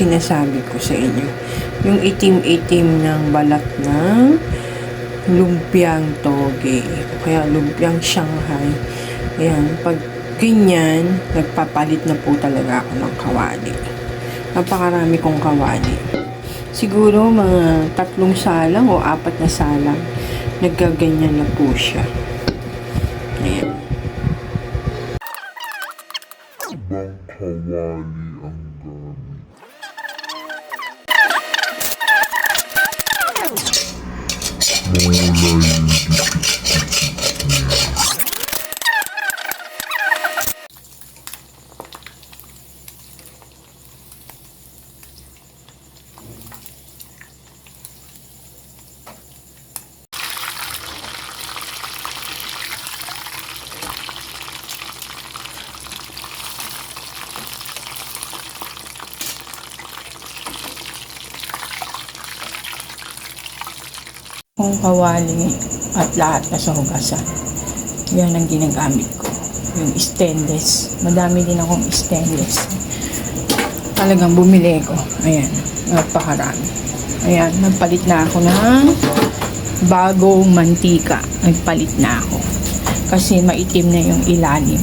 sinasabi ko sa inyo. Yung itim-itim ng balat ng lumpiang toge. Kaya lumpiang Shanghai. Ayan, pag ganyan, nagpapalit na po talaga ako ng kawali. Napakarami kong kawali. Siguro mga tatlong salang o apat na salang, naggaganyan na po siya. Ayan. Ibang kawali ang gamit. Moonlight. Kong kawali at lahat na sa hugasan. Yan ang ginagamit ko. Yung stainless. Madami din akong stainless. Talagang bumili ko. Ayan. Napakarami. Ayan. Nagpalit na ako ng bagong mantika. Nagpalit na ako. Kasi maitim na yung ilalim.